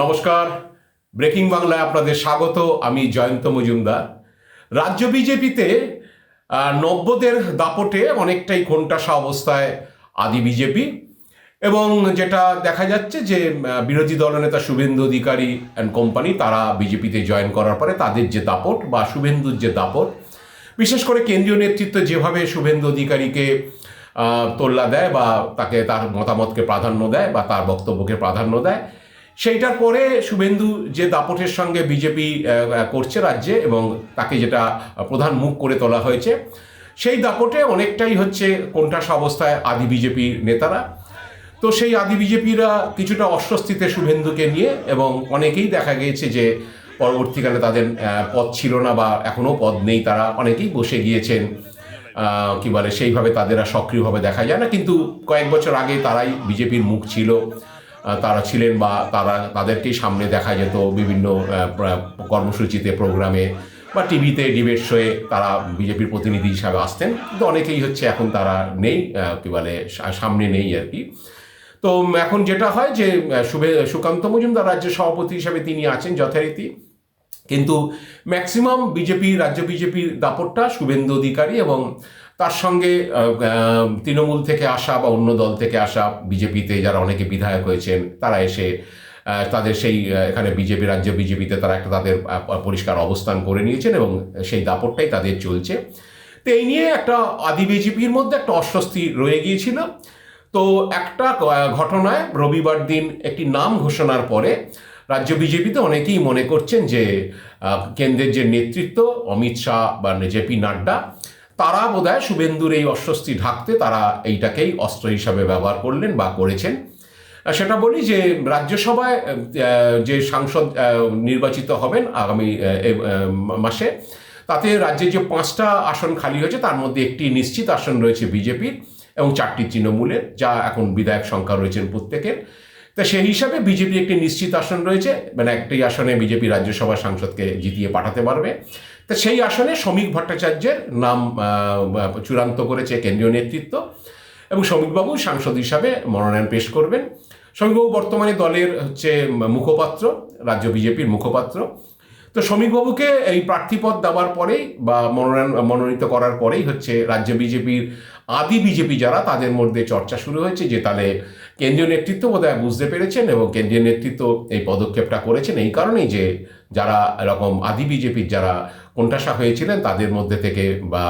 নমস্কার। ব্রেকিং বাংলায় আপনাদের স্বাগত, আমি জয়ন্ত মজুমদার। রাজ্য বিজেপিতে নব্বদের দাপটে অনেকটাই কোণঠাসা অবস্থায় আদি বিজেপি এবং যেটা দেখা যাচ্ছে যে বিরোধী দলনেতা শুভেন্দু অধিকারী অ্যান্ড কোম্পানি তারা বিজেপিতে জয়েন করার পরে তাদের যে দাপট বা শুভেন্দুর যে দাপট, বিশেষ করে কেন্দ্রীয় নেতৃত্ব যেভাবে শুভেন্দু অধিকারীকে তোল্লা দেয় বা তাকে তার মতামতকে প্রাধান্য দেয় বা তার বক্তব্যকে প্রাধান্য দেয় সেইটার পরে শুভেন্দু যে দাপটের সঙ্গে বিজেপি করছে রাজ্যে এবং তাকে যেটা প্রধান মুখ করে তোলা হয়েছে, সেই দাপটে অনেকটাই হচ্ছে কোণঠাসা অবস্থায় আদি বিজেপির নেতারা। তো সেই আদি বিজেপিরা কিছুটা অস্বস্তিতে শুভেন্দুকে নিয়ে এবং অনেকেই দেখা গিয়েছে যে পরবর্তীকালে তাদের পদ ছিল না বা এখনও পদ নেই তারা, অনেকেই বসে গিয়েছেন কি বলে, সেইভাবে তাদের আর সক্রিয়ভাবে দেখা যায় না। কিন্তু কয়েক বছর আগে তারাই বিজেপির মুখ ছিল। তারা ছিলেন বা তারা তাদেরকেই সামনে দেখা যেত বিভিন্ন কর্মসূচিতে, প্রোগ্রামে বা টিভিতে ডিবেট শোয়ে তারা বিজেপির প্রতিনিধি হিসাবে আসতেন। কিন্তু অনেকেই হচ্ছে এখন তারা নেই কি বলে সামনে নেই আর কি। তো এখন যেটা হয় যে শুভে, সুকান্ত মজুমদার রাজ্য সভাপতি হিসাবে তিনি আছেন যথারীতি। কিন্তু ম্যাক্সিমাম বিজেপি, রাজ্য বিজেপির দাপটটা শুভেন্দু অধিকারী এবং তার সঙ্গে তৃণমূল থেকে আসা বা অন্য দল থেকে আসা বিজেপিতে যারা অনেকে বিধায়ক হয়েছেন, তারা এসে তাদের সেই এখানে বিজেপি, রাজ্য বিজেপিতে তারা একটা তাদের পরিষ্কার অবস্থান করে নিয়েছেন এবং সেই দাপটটাই তাদের চলছে। তো এই নিয়ে একটা আদি বিজেপির মধ্যে একটা অস্বস্তি রয়ে গিয়েছিল। তো একটা ঘটনায় রবিবার দিন একটি নাম ঘোষণার পরে রাজ্য বিজেপিতে অনেকেই মনে করছেন যে কেন্দ্রের যে নেতৃত্ব অমিত শাহ বা জেপি নাড্ডা তারা বোধহয় শুভেন্দুর এই অস্বস্তি ঢাকতে তারা এইটাকেই অস্ত্র হিসাবে ব্যবহার করলেন বা করেছেন। সেটা বলি যে রাজ্যসভায় যে সাংসদ নির্বাচিত হবেন আগামী মাসে, তাতে রাজ্যে যে পাঁচটা আসন খালি হয়েছে, তার মধ্যে একটি নিশ্চিত আসন রয়েছে বিজেপির এবং চারটি তৃণমূলের, যা এখন বিধায়ক সংখ্যা রয়েছেন প্রত্যেকের। তা সেই হিসাবে বিজেপি একটি নিশ্চিত আসন রয়েছে মানে একটি আসনে বিজেপি রাজ্যসভা সাংসদকে জিতিয়ে পাঠাতে পারবে। তা সেই আসনে শ্রমিক ভট্টাচার্যের নাম চূড়ান্ত করেছে কেন্দ্রীয় নেতৃত্ব। এবং শ্রমিকবাবু সাংসদ হিসাবে মনোনয়ন পেশ করবেন। শ্রমিকবাবু বর্তমানে দলের হচ্ছে মুখপাত্র, রাজ্য বিজেপির মুখপাত্র। তো শ্রমিকবাবুকে এই প্রার্থীপদ দেওয়ার পরেই বা মনোনয়ন, মনোনীত করার পরেই হচ্ছে রাজ্য বিজেপির আদি বিজেপি যারা, তাদের মধ্যে চর্চা শুরু হয়েছে, যে তাহলে কেন্দ্রীয় নেতৃত্ব বোধহয় বুঝতে পেরেছেন এবং কেন্দ্রীয় নেতৃত্ব এই পদক্ষেপটা করেছেন। এই কারণেই যে যারা এরকম আদি বিজেপির যারা কোণঠাসা হয়েছিলেন, তাদের মধ্যে থেকে বা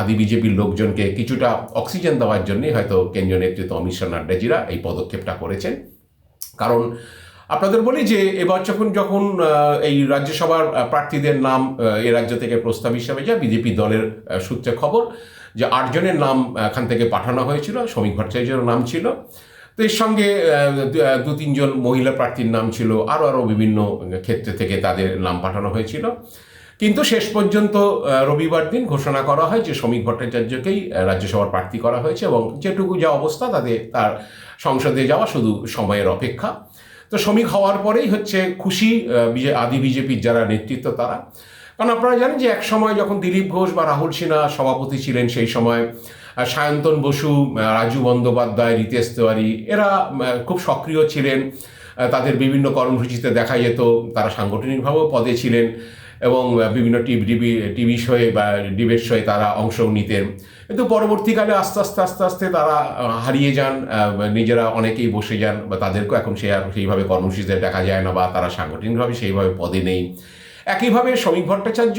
আদি বিজেপির লোকজনকে কিছুটা অক্সিজেন দেওয়ার জন্যই হয়তো কেন্দ্রীয় নেতৃত্ব অমিত শাহ নাড্ডাজিরা এই পদক্ষেপটা করেছেন। কারণ আপনাদের বলি যে, এবার যখন যখন এই রাজ্যসভার প্রার্থীদের নাম এ রাজ্য থেকে প্রস্তাব হিসাবে যায়, বিজেপি দলের সূত্রে খবর যে আটজনের নাম এখান থেকে পাঠানো হয়েছিল শ্রমিক ভট্টাচার্যের নাম ছিল। তো এর সঙ্গে দু- তিনজন মহিলা প্রার্থীর নাম ছিল। আরও আরও বিভিন্ন ক্ষেত্রে থেকে তাদের নাম পাঠানো হয়েছিল। কিন্তু শেষ পর্যন্ত রবিবার দিন ঘোষণা করা হয় যে শ্রমিক ভট্টাচার্যকেই রাজ্যসভার প্রার্থী করা হয়েছে এবং যেটুকু যা অবস্থা তাদের তার সংসদে যাওয়া শুধু সময়ের অপেক্ষা। তো শ্রমিক হওয়ার পরেই হচ্ছে খুশি আদি বিজেপির যারা নেতৃত্ব তারা। কারণ আপনারা জানেন যে এক সময় যখন দিলীপ ঘোষ বা রাহুল সিনহা সভাপতি ছিলেন সেই সময় সায়ন্তন বসু রাজু বন্দ্যোপাধ্যায়, রিতেশ তেওয়ারি, এরা খুব সক্রিয় ছিলেন। তাদের বিভিন্ন কর্মসূচিতে দেখা যেত। তারা সাংগঠনিকভাবেও পদে ছিলেন এবং বিভিন্ন টিভি টিভি শোয়ে বা ডিবেট শোয়ে তারা অংশ নিতেন। কিন্তু পরবর্তীকালে আস্তে আস্তে আস্তে আস্তে তারা হারিয়ে যান। নিজেরা অনেকেই বসে যান বা তাদেরকেও এখন সে আর সেইভাবে কর্মসূচিতে দেখা যায় না বা তারা সাংগঠনিকভাবে সেইভাবে পদে নেই। একইভাবে শ্রমিক ভট্টাচার্য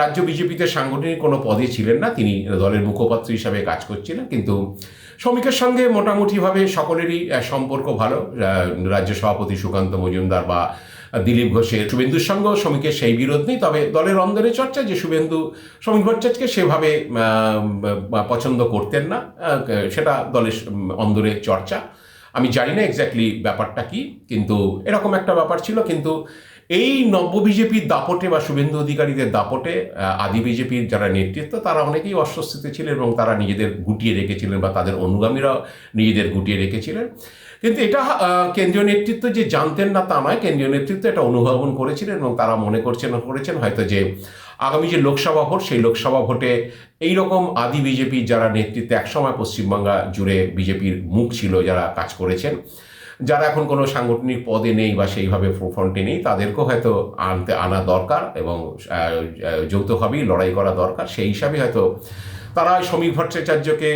রাজ্য বিজেপিতে সাংগঠনিক কোনো পদে ছিলেন না, তিনি দলের মুখপাত্র হিসাবে কাজ করছিলেন, কিন্তু শ্রমিকের সঙ্গে মোটামুটিভাবে সকলেরই সম্পর্ক ভালো রাজ্য সভাপতি সুকান্ত মজুমদার বা দিলীপ ঘোষের শুভেন্দুর সঙ্গেও শ্রমিকের সেই বিরোধ নেই, তবে দলের অন্দরে চর্চা যে শুভেন্দু, শ্রমিক ভট্টাচার্যকে সেভাবে পছন্দ করতেন না সেটা দলের অন্দরে চর্চা। আমি জানি না এক্স্যাক্টলি ব্যাপারটা কি, কিন্তু এরকম একটা ব্যাপার ছিল, কিন্তু এই নব্য বিজেপির দাপটে বা শুভেন্দু অধিকারীদের দাপটে আদি বিজেপির যারা নেতৃত্ব, তারা অনেকেই অস্বস্তিতে ছিলেন এবং তারা নিজেদের গুটিয়ে রেখেছিলেন বা তাদের অনুগামীরা নিজেদের গুটিয়ে রেখেছিলেন। কিন্তু এটা কেন্দ্রীয় নেতৃত্ব যে জানতেন না তা নয়, কেন্দ্রীয় নেতৃত্ব এটা অনুধাবন করেছিলেন এবং তারা মনে করছেন, করেছেন হয়তো যে আগামী যে লোকসভা ভোট, সেই লোকসভা ভোটে এই রকম আদি বিজেপির যারা নেতৃত্বে একসময় পশ্চিমবাংলা জুড়ে বিজেপির মুখ ছিল, যারা কাজ করেছেন। যারা এখন কোনো সাংগঠনিক পদে নেই বা সেইভাবে ফ্রন্টে নেই, তাদেরকেও হয়তো আনতে আনা দরকার এবং যৌথভাবেই লড়াই করা দরকার। সেই হিসাবে হয়তো তারা শ্রমিক ভট্টাচার্যকে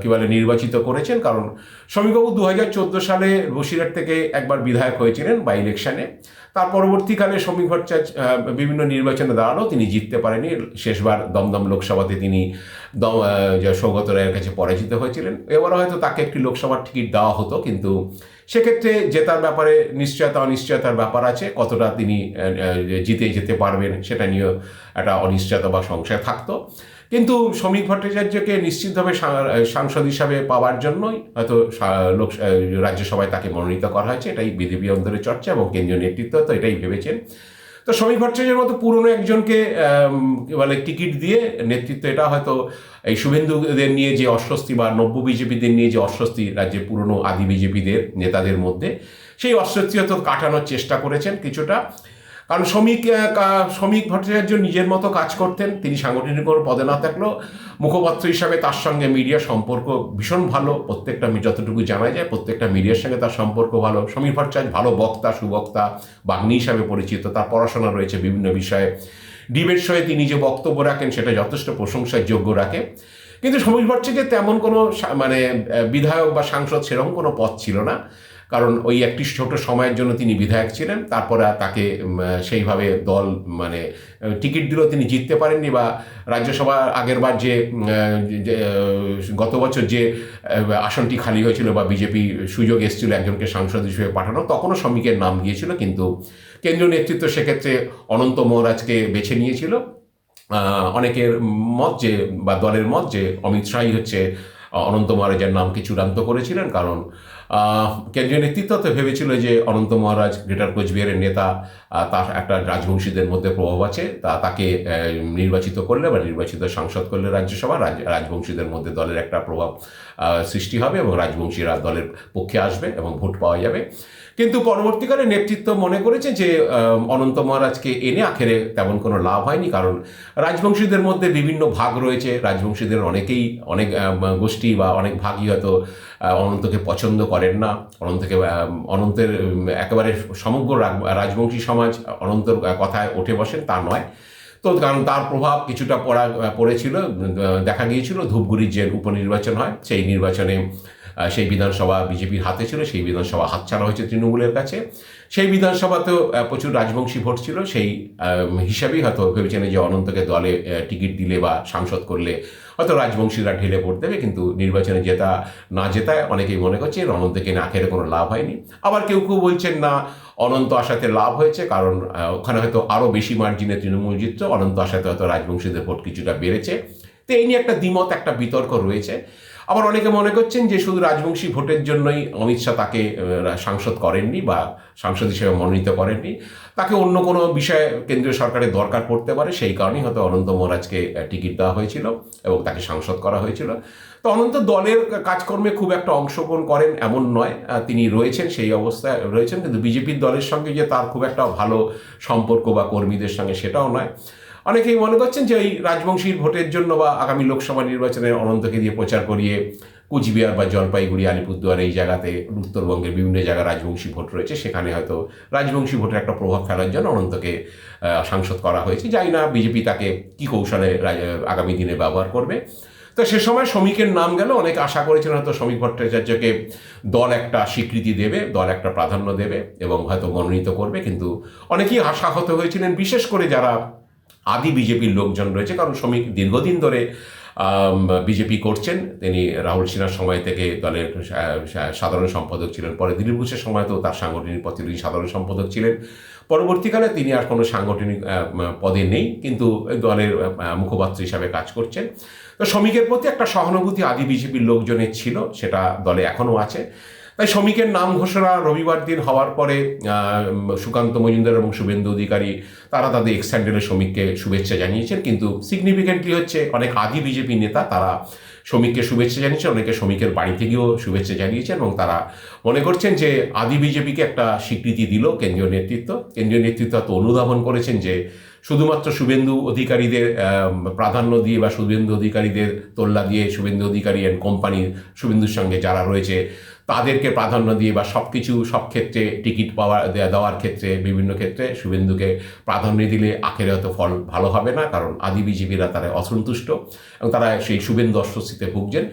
কি বলে, নির্বাচিত করেছেন। কারণ শ্রমিকবাবু দু হাজার চোদ্দ সালে বসিরহাট থেকে একবার বিধায়ক হয়েছিলেন বাই ইলেকশনে তার পরবর্তীকালে শ্রমিক ভট্টাচার্য বিভিন্ন নির্বাচনে দাঁড়াল, তিনি জিততে পারেনি। শেষবার দমদম লোকসভাতে তিনি সৌগত রায়ের কাছে পরাজিত হয়েছিলেন। এবারও হয়তো তাকে একটি লোকসভার টিকিট দেওয়া হতো, কিন্তু সেক্ষেত্রে জেতার ব্যাপারে নিশ্চয়তা, অনিশ্চয়তার ব্যাপার আছে, কতটা তিনি জিতে যেতে পারবেন সেটা নিয়েও একটা অনিশ্চয়তা বা সংশয় থাকতো। কিন্তু শ্রমিক ভট্টাচার্যকে নিশ্চিতভাবে সাংসদ হিসাবে পাওয়ার জন্যই হয়তো লোক রাজ্যসভায় তাকে মনোনীত করা হয়েছে। এটাই বিজেপি অন্তরে চর্চা এবং কেন্দ্রীয় নেতৃত্ব তো এটাই ভেবেছেন। তো শ্রমিক ভট্টাচার্যের মতো পুরনো একজনকে বলে, টিকিট দিয়ে নেতৃত্ব এটা হয়তো এই শুভেন্দুদের নিয়ে যে অস্বস্তি বা নব্য বিজেপিদের নিয়ে যে অস্বস্তি রাজ্যের পুরনো আদি বিজেপিদের নেতাদের মধ্যে, সেই অস্বস্তি হয়তো কাটানোর চেষ্টা করেছেন কিছুটা। কারণ শ্রমিক শ্রমিক ভট্টাচার্য নিজের মতো কাজ করতেন, তিনি সাংগঠনিক কোনো পদে না থাকলেও মুখপাত্র হিসাবে তার সঙ্গে মিডিয়া সম্পর্ক ভীষণ ভালো। প্রত্যেকটা যতটুকু জানা যায়, প্রত্যেকটা মিডিয়ার সঙ্গে তার সম্পর্ক ভালো। সমীর ভট্টাচার্য ভালো বক্তা, সুবক্তা, বাগ্নি হিসাবে পরিচিত, তার পড়াশোনা রয়েছে বিভিন্ন বিষয়ে। ডিবেট শোয়ে তিনি যে বক্তব্য রাখেন, সেটা যথেষ্ট প্রশংসার যোগ্য রাখে। কিন্তু সমীর ভট্টাচার্যের তেমন কোনো মানে বিধায়ক বা সাংসদ সেরকম কোনো পদ ছিল না। কারণ ওই একটি ছোট সময়ের জন্য তিনি বিধায়ক ছিলেন, তারপরে তাকে সেইভাবে দল মানে টিকিট দিলেও তিনি জিততে পারেননি বা রাজ্যসভা আগের বার যে গত বছর যে আসনটি খালি হয়েছিল বা বিজেপি সুযোগ এসেছিল একজনকে সাংসদ হিসেবে পাঠানো, তখনও শ্রমিকের নাম গিয়েছিল, কিন্তু কেন্দ্রীয় নেতৃত্ব সেক্ষেত্রে অনন্ত মহারাজকে বেছে নিয়েছিল। অনেকের মত যে, বা দলের মত যে, অমিত শাহই হচ্ছে অনন্ত মহারাজের নামকে চূড়ান্ত করেছিলেন? কারণ কেন্দ্রীয় নেতৃত্ব তো ভেবেছিল যে অনন্ত মহারাজ গ্রেটার কোচবিহারের নেতা তার একটা রাজবংশীদের মধ্যে প্রভাব আছে। তা, তাকে নির্বাচিত করলে বা নির্বাচিত সাংসদ করলে রাজ্যসভা রাজ, রাজবংশীদের মধ্যে দলের একটা প্রভাব সৃষ্টি হবে এবং রাজবংশীরা দলের পক্ষে আসবে এবং ভোট পাওয়া যাবে। কিন্তু পরবর্তীকালে নেতৃত্ব মনে করেছে যে অনন্ত মহারাজকে এনে আখেরে তেমন কোনো লাভ হয়নি, কারণ রাজবংশীদের মধ্যে বিভিন্ন ভাগ রয়েছে। রাজবংশীদের অনেকেই অনেক গোষ্ঠী বা অনেক ভাগই হয়তো অনন্তকে পছন্দ করেন না। অনন্তকে অনন্তের একেবারে সমগ্র রাজবংশী সমাজ অনন্তর কথায় উঠে বসেন, তা নয়। তো কারণ তার প্রভাব কিছুটা পড়া, পড়েছিল দেখা গিয়েছিল, ধূপগুড়ির যে উপনির্বাচন হয়, সেই নির্বাচনে সেই বিধানসভা বিজেপির হাতে ছিল, সেই বিধানসভা হাতছাড়া হয়েছে তৃণমূলের কাছে। সেই বিধানসভাতেও প্রচুর রাজবংশী ভোট ছিল। সেই হিসাবেই হয়তো ভেবেছেন যে অনন্তকে দলে টিকিট দিলে বা সাংসদ করলে হয়তো রাজবংশীরা ঢেলে ভোট দেবে, কিন্তু নির্বাচনে জেতা, না জেতায় অনেকেই মনে করছে অনন্তকে না খেলে কোনো লাভ হয়নি। আবার কেউ কেউ বলছেন না, অনন্ত আশাতে লাভ হয়েছে, কারণ ওখানে হয়তো আরও বেশি মার্জিনে তৃণমূল জিতত, অনন্ত আশাতে হয়তো রাজবংশীদের ভোট কিছুটা বেড়েছে। তো এই নিয়ে একটা দ্বিমত, একটা বিতর্ক রয়েছে। আবার অনেকে মনে করছেন যে শুধু রাজবংশী ভোটের জন্যই অমিত শাহ তাকে সাংসদ করেননি বা সাংসদ হিসেবে মনোনীত করেননি। তাকে অন্য কোনো বিষয়ে কেন্দ্রীয় সরকারের দরকার পড়তে পারে, সেই কারণেই হয়তো অনন্ত মহারাজকে টিকিট দেওয়া হয়েছিল এবং তাকে সাংসদ করা হয়েছিল। তো অনন্ত দলের কাজকর্মে খুব একটা অংশগ্রহণ করেন এমন নয় তিনি রয়েছেন, সেই অবস্থায় রয়েছেন, কিন্তু বিজেপির দলের সঙ্গে যে তার খুব একটা ভালো সম্পর্ক বা কর্মীদের সঙ্গে সেটাও নয়। অনেকেই মনে করছেন যে এই রাজবংশীর ভোটের জন্য বা আগামী লোকসভা নির্বাচনে অনন্তকে দিয়ে প্রচার করিয়ে কুচবিহার বা জলপাইগুড়ি, আলিপুরদুয়ার এই জায়গাতে উত্তরবঙ্গের বিভিন্ন জায়গায় রাজবংশী ভোট রয়েছে। সেখানে হয়তো রাজবংশী ভোটের একটা প্রভাব ফেলার জন্য অনন্তকে সাংসদ করা হয়েছে। যাই না, বিজেপি তাকে কী কৌশলে আগামী দিনে ব্যবহার করবে? তো সে সময় শ্রমিকের নাম গেল। অনেক আশা করেছিলেন হয়তো শ্রমিক ভট্টাচার্যকে দল একটা স্বীকৃতি দেবে, দল একটা প্রাধান্য দেবে এবং হয়তো মনোনীত করবে। কিন্তু অনেকেই আশাহত হয়েছিলেন, বিশেষ করে যারা আদি বিজেপির লোকজন রয়েছে, কারণ শ্রমিক দীর্ঘদিন ধরে বিজেপি করছেন। তিনি রাহুল সিনহার সময় থেকে দলের সাধারণ সম্পাদক ছিলেন। পরে দিলীপ ঘোষের সময় তো তার সাংগঠনিক পদে তিনি সাধারণ সম্পাদক ছিলেন। পরবর্তীকালে তিনি আর কোনো সাংগঠনিক পদে নেই, কিন্তু দলের মুখপাত্র হিসাবে কাজ করছেন। তো শ্রমিকের প্রতি একটা সহানুভূতি আদি বিজেপির লোকজনের ছিল, সেটা দলে এখনও আছে। তাই শ্রমিকের নাম ঘোষণা রবিবার দিন হওয়ার পরে সুকান্ত মজুমদার এবং শুভেন্দু অধিকারী, তারা তাদের এক্স শ্রমিককে শুভেচ্ছা জানিয়েছেন। কিন্তু সিগনিফিকেন্টলি হচ্ছে, অনেক আদি বিজেপি নেতা তারা শ্রমিককে শুভেচ্ছা জানিয়েছে অনেকে শ্রমিকের বাড়িতে গিয়েও শুভেচ্ছা জানিয়েছেন এবং তারা মনে করছেন যে আদি বিজেপিকে একটা স্বীকৃতি দিল কেন্দ্রীয় নেতৃত্ব। কেন্দ্রীয় নেতৃত্ব তো অনুধাবন করেছেন যে শুধুমাত্র শুভেন্দু অধিকারীদের প্রাধান্য দিয়ে বা শুভেন্দু অধিকারীদের তোল্লা দিয়ে শুভেন্দু অধিকারী অ্যান্ড কোম্পানি শুভেন্দুর সঙ্গে যারা রয়েছে, তাদেরকে প্রাধান্য দিয়ে বা সব কিছু সব ক্ষেত্রে টিকিট পাওয়া দেওয়ার ক্ষেত্রে, বিভিন্ন ক্ষেত্রে শুভেন্দুকে প্রাধান্য দিলে আখেরে হয়তো ফল ভালো হবে না, কারণ আদি বিজেপিরা তারা অসন্তুষ্ট এবং তারা সেই শুভেন্দু অস্বস্তিতে ভুগছেন।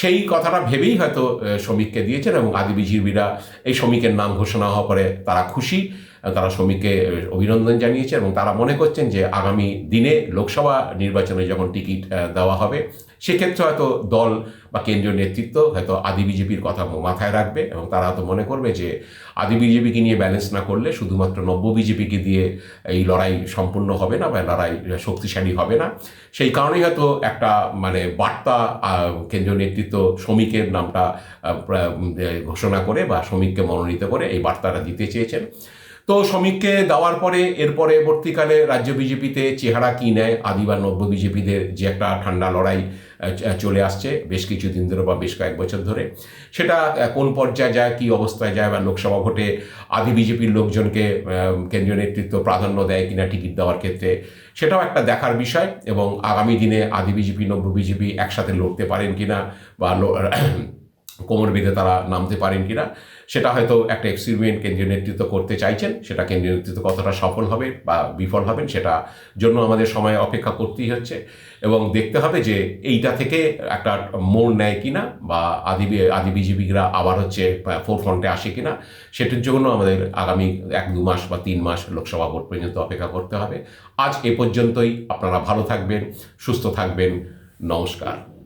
সেই কথাটা ভেবেই হয়তো শ্রমিককে দিয়েছেন এবং আদি বিজেপিরা এই শ্রমিকের নাম ঘোষণা হওয়ার পরে তারা খুশি। তারা শ্রমিককে অভিনন্দন জানিয়েছে এবং তারা মনে করছেন যে আগামী দিনে লোকসভা নির্বাচনে যখন টিকিট দেওয়া হবে, সেক্ষেত্রে হয়তো দল বা কেন্দ্রীয় নেতৃত্ব হয়তো আদি বিজেপির কথা মাথায় রাখবে এবং তারা হয়তো মনে করবে যে আদি বিজেপিকে নিয়ে ব্যালেন্স না করলে শুধুমাত্র নব্য বিজেপিকে দিয়ে এই লড়াই সম্পূর্ণ হবে না বা লড়াই শক্তিশালী হবে না। সেই কারণেই হয়তো একটা মানে বার্তা কেন্দ্রীয় নেতৃত্ব শ্রমিকের নামটা ঘোষণা করে বা শ্রমিককে মনোনীত করে এই বার্তাটা দিতে চেয়েছেন। তো শ্রমিককে দেওয়ার পরে এর পরবর্তীকালে রাজ্য বিজেপিতে চেহারা কি নেয়? আদি বা নব্য বিজেপিদের যে একটা ঠান্ডা লড়াই চলে আসছে বেশ কিছুদিন ধরে বা বেশ কয়েক বছর ধরে। সেটা কোন পর্যায়ে যায়, কি অবস্থায় যায় বা লোকসভা ভোটে আদি বিজেপির লোকজনকে কেন্দ্রীয় নেতৃত্ব প্রাধান্য দেয় কিনা টিকিট দেওয়ার ক্ষেত্রে, সেটাও একটা দেখার বিষয় এবং আগামী দিনে আদি বিজেপি, নব্য বিজেপি একসাথে লড়তে পারেন কিনা বা কোমর বেঁধে তারা নামতে পারেন কিনা, সেটা হয়তো একটা এক্সপেরিমেন্ট কেন্দ্রীয় নেতৃত্ব করতে চাইছেন, সেটা কেন্দ্রীয় নেতৃত্ব কতটা সফল হবে বা বিফল হবেন সেটা জন্য আমাদের সময় অপেক্ষা করতেই হচ্ছে। এবং দেখতে হবে যে এইটা থেকে একটা মোড় নেয় কিনা বা আদি আদি বিজেপিরা আবার হচ্ছে ফোর ফ্রন্টে আসে কিনা, সেটার জন্য আমাদের আগামী এক, দু মাস বা তিন মাস লোকসভা ভোট পর্যন্ত অপেক্ষা করতে হবে। আজ এ পর্যন্তই, আপনারা ভালো থাকবেন, সুস্থ থাকবেন, নমস্কার।